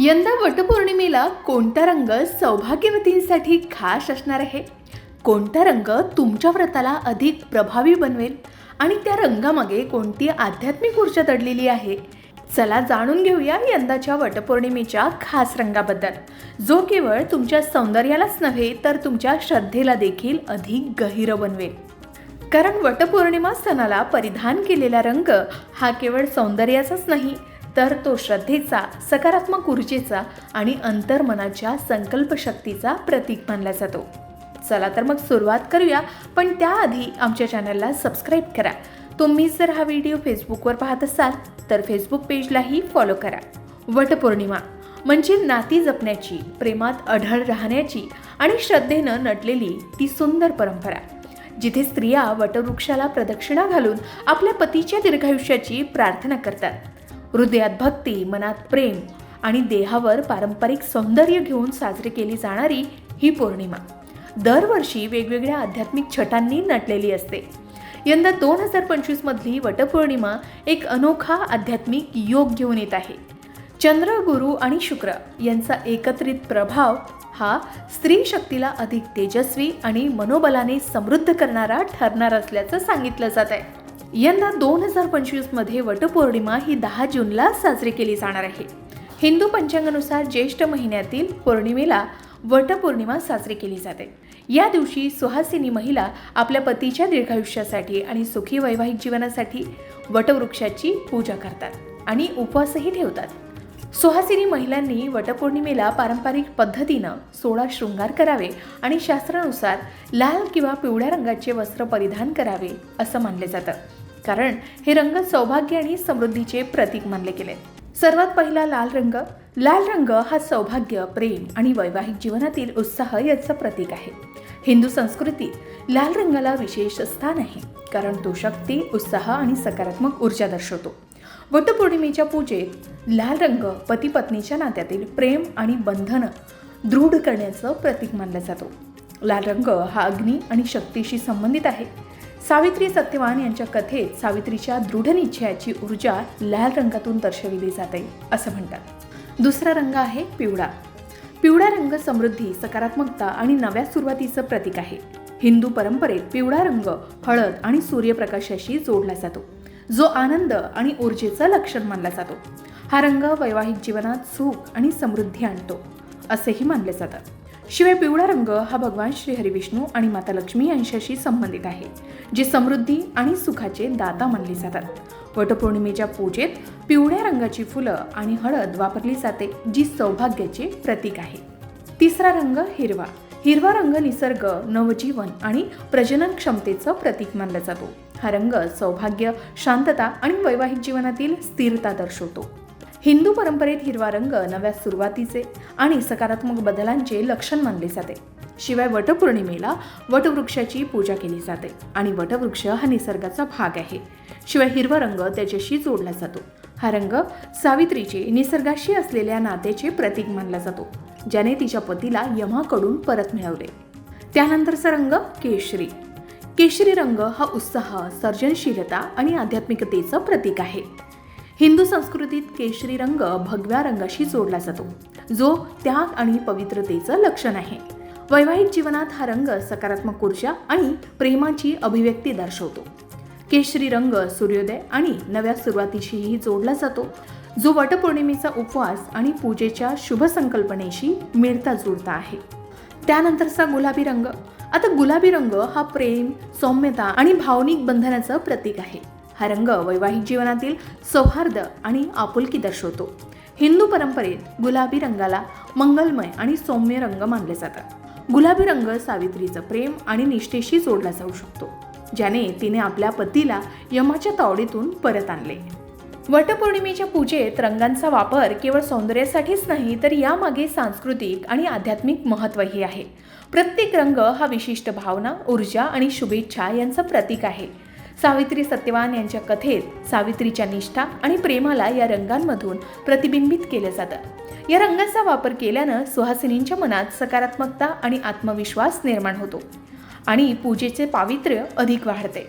यंदा वटपौर्णिमेला कोणता रंग सौभाग्यवतींसाठी खास असणार आहे? कोणता रंग तुमच्या व्रताला अधिक प्रभावी बनवेल? आणि त्या रंगामागे कोणती आध्यात्मिक ऊर्जा दडलेली आहे? चला जाणून घेऊया यंदाच्या वटपौर्णिमेच्या खास रंगाबद्दल. जो केवळ तुमच्या सौंदर्यालाच नव्हे तर तुमच्या श्रद्धेला देखील अधिक गहिरं बनवेल. कारण वटपौर्णिमा सणाला परिधान केलेला रंग हा केवळ सौंदर्याचाच नाही तर तो श्रद्धेचा सकारात्मक ऊर्जेचा आणि अंतर्मनाच्या संकल्पशक्तीचा प्रतीक मानला जातो. चला तर मग सुरुवात करूया पण त्याआधी आमच्या चॅनलला सबस्क्राईब करा. तुम्ही जर हा व्हिडिओ फेसबुकवर पाहत असाल तर फेसबुक पेजलाही फॉलो करा. वटपौर्णिमा म्हणजे नाती जपण्याची प्रेमात अढळ राहण्याची आणि श्रद्धेनं नटलेली ती सुंदर परंपरा. जिथे स्त्रिया वटवृक्षाला प्रदक्षिणा घालून आपल्या पतीच्या दीर्घायुष्याची प्रार्थना करतात. हृदयात भक्ती मनात प्रेम आणि देहावर पारंपरिक सौंदर्य घेऊन साजरी केली जाणारी ही पौर्णिमा. दरवर्षी वेगवेगळ्या आध्यात्मिक छटांनी नटलेली असते. यंदा दोन हजार पंचवीसमधली वटपौर्णिमा एक अनोखा आध्यात्मिक योग घेऊन येत आहे. चंद्र गुरु आणि शुक्र यांचा एकत्रित प्रभाव हा स्त्री शक्तीला अधिक तेजस्वी आणि मनोबलाने समृद्ध करणारा ठरणार असल्याचं सांगितलं जात आहे. यंदा दोन हजार पंचवीसमध्ये वटपौर्णिमा ही दहा जूनला साजरी केली जाणार आहे. हिंदू पंचांगानुसार ज्येष्ठ महिन्यातील पौर्णिमेला वटपौर्णिमा साजरी केली जाते. या दिवशी सुहासिनी महिला आपल्या पतीच्या दीर्घायुष्यासाठी आणि सुखी वैवाहिक जीवनासाठी वटवृक्षाची पूजा करतात आणि उपवासही ठेवतात. सुहासिनी महिलांनी वटपौर्णिमेला पारंपरिक पद्धतीनं सोळा शृंगार करावे आणि शास्त्रानुसार लाल किंवा पिवळ्या रंगाचे वस्त्र परिधान करावे असं मानले जातं. कारण हे रंग सौभाग्य आणि समृद्धीचे प्रतीक मानले गेले. सर्वात पहिला लाल रंग. लाल रंग हा सौभाग्य प्रेम आणि वैवाहिक जीवनातील उत्साह याचं प्रतीक आहे. हिंदू संस्कृतीत लाल रंगाला विशेष स्थान आहे कारण तो शक्ती उत्साह आणि सकारात्मक ऊर्जा दर्शवतो. वटपौर्णिमेच्या पूजेत लाल रंग पती पत्नीच्या नात्यातील प्रेम आणि बंधन दृढ करण्याचं प्रतीक मानला जातो. लाल रंग हा अग्नी आणि शक्तीशी संबंधित आहे. सावित्री सत्यवान यांच्या कथेत सावित्रीच्या दृढ निश्चयाची ऊर्जा लाल रंगातून दर्शविली जाते असं म्हणतात. दुसरा रंग आहे पिवळा. पिवळा रंग समृद्धी सकारात्मकता आणि नव्या सुरुवातीचं प्रतीक आहे. हिंदू परंपरेत पिवळा रंग हळद आणि सूर्यप्रकाशाशी जोडला जातो. जो आनंद आणि ऊर्जेचं लक्षण मानला जातो. हा रंग वैवाहिक जीवनात सुख आणि समृद्धी आणतो असेही मानले जातात शिवाय पिवळा रंग हा भगवान श्री हरिविष्णू आणि माता लक्ष्मी यांच्याशी संबंधित आहे जे समृद्धी आणि सुखाचे दाता मानले जातात. वटपौर्णिमेच्या पूजेत पिवळ्या रंगाची फुलं आणि हळद वापरली जाते जी सौभाग्याचे प्रतीक आहे. तिसरा रंग हिरवा. हिरवा रंग निसर्ग नवजीवन आणि प्रजनन क्षमतेचं प्रतीक मानला जातो. हा रंग सौभाग्य शांतता आणि वैवाहिक जीवनातील स्थिरता दर्शवतो. हिंदू परंपरेत हिरवा रंग नव्या सुरुवातीचे आणि सकारात्मक बदलांचे लक्षण मानले जाते. शिवाय वटपौर्णिमेला वटवृक्षाची पूजा केली जाते आणि वटवृक्ष हा निसर्गाचा भाग आहे. शिवाय हिरवा रंग त्याच्याशी जोडला जातो. हा रंग सावित्रीचे निसर्गाशी असलेल्या नात्याचे प्रतीक मानला जातो ज्याने तिच्या पतीला यमाकडून परत मिळवले. त्यानंतरचा रंग केशरी. केशरी रंग हा उत्साह सर्जनशीलता आणि आध्यात्मिकतेचं प्रतीक आहे. हिंदू संस्कृतीत केशरी रंग भगव्या रंगाशी जोडला जातो. जो त्याग आणि पवित्रतेचं लक्षण आहे. वैवाहिक जीवनात हा रंग सकारात्मक ऊर्जा आणि प्रेमाची अभिव्यक्ती दर्शवतो. केशरी रंग सूर्योदय आणि नव्या सुरुवातीशीही जोडला जातो. जो वटपौर्णिमेचा उपवास आणि पूजेच्या शुभ संकल्पनेशी मिळता जुळता आहे. त्यानंतरचा गुलाबी रंग. आता गुलाबी रंग हा प्रेम सौम्यता आणि भावनिक बंधनाचं प्रतीक आहे. हा रंग वैवाहिक जीवनातील सौहार्द आणि आपुलकी दर्शवतो. हिंदू परंपरेत गुलाबी रंगाला मंगलमय आणि सौम्य रंग मानले जातात. गुलाबी रंग सावित्रीचं प्रेम आणि निष्ठेशी जोडला जाऊ शकतो ज्याने तिने आपल्या पतीला यमाच्या तावडीतून परत आणले. वटपौर्णिमेच्या पूजेत रंगांचा वापर केवळ सौंदर्यासाठीच नाही तर यामागे सांस्कृतिक आणि आध्यात्मिक महत्त्वही आहे. प्रत्येक रंग हा विशिष्ट भावना ऊर्जा आणि शुभेच्छा यांचं प्रतीक आहे. सावित्री सत्यवान यांच्या कथेत सावित्रीच्या निष्ठा आणि प्रेमाला या रंगांमधून प्रतिबिंबित केलं जातं. या रंगांचा वापर केल्यानं सुहासिनींच्या मनात सकारात्मकता आणि आत्मविश्वास निर्माण होतो आणि पूजेचे पावित्र्य अधिक वाढते.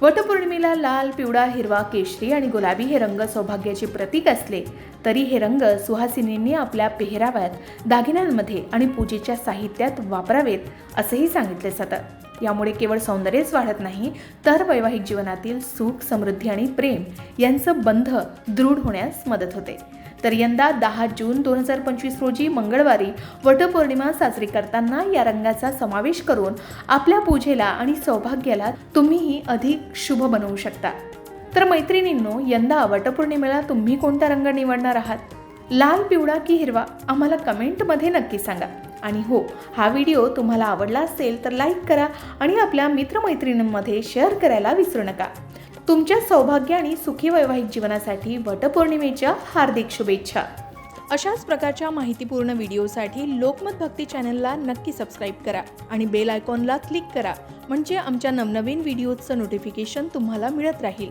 वटपौर्णिमेला लाल पिवळा हिरवा केशरी आणि गुलाबी हे रंग सौभाग्याचे प्रतीक असले तरी हे रंग सुहासिनींनी आपल्या पेहराव्यात दागिन्यांमध्ये आणि पूजेच्या साहित्यात वापरावेत असंही सांगितले जातं. यामुळे केवळ सौंदर्यच वाढत नाही तर वैवाहिक जीवनातील सुख समृद्धी आणि प्रेम यांचं बंध दृढ होण्यास मदत होते. तर यंदा दहा जून दोन हजार पंचवीस रोजी मंगळवारी वटपौर्णिमा साजरी करताना या रंगाचा समावेश करून आपल्या पूजेला आणि सौभाग्याला तुम्हीही अधिक शुभ बनवू शकता. तर मैत्रिणींनो यंदा वटपौर्णिमेला तुम्ही कोणता रंग निवडणार आहात? लाल पिवळा की हिरवा? आम्हाला कमेंटमध्ये नक्की सांगा. आणि हो हा व्हिडिओ तुम्हाला आवडला असेल तर लाईक करा आणि आपल्या मित्रमैत्रिणींमध्ये शेअर करायला विसरू नका. तुमच्या सौभाग्य आणि सुखी वैवाहिक जीवनासाठी वटपौर्णिमेच्या हार्दिक शुभेच्छा. अशाच प्रकारच्या माहितीपूर्ण व्हिडिओसाठी लोकमत भक्ती चॅनलला नक्की सबस्क्राईब करा आणि बेल आयकॉनला क्लिक करा म्हणजे आमच्या नवनवीन व्हिडिओचं नोटिफिकेशन तुम्हाला मिळत राहील.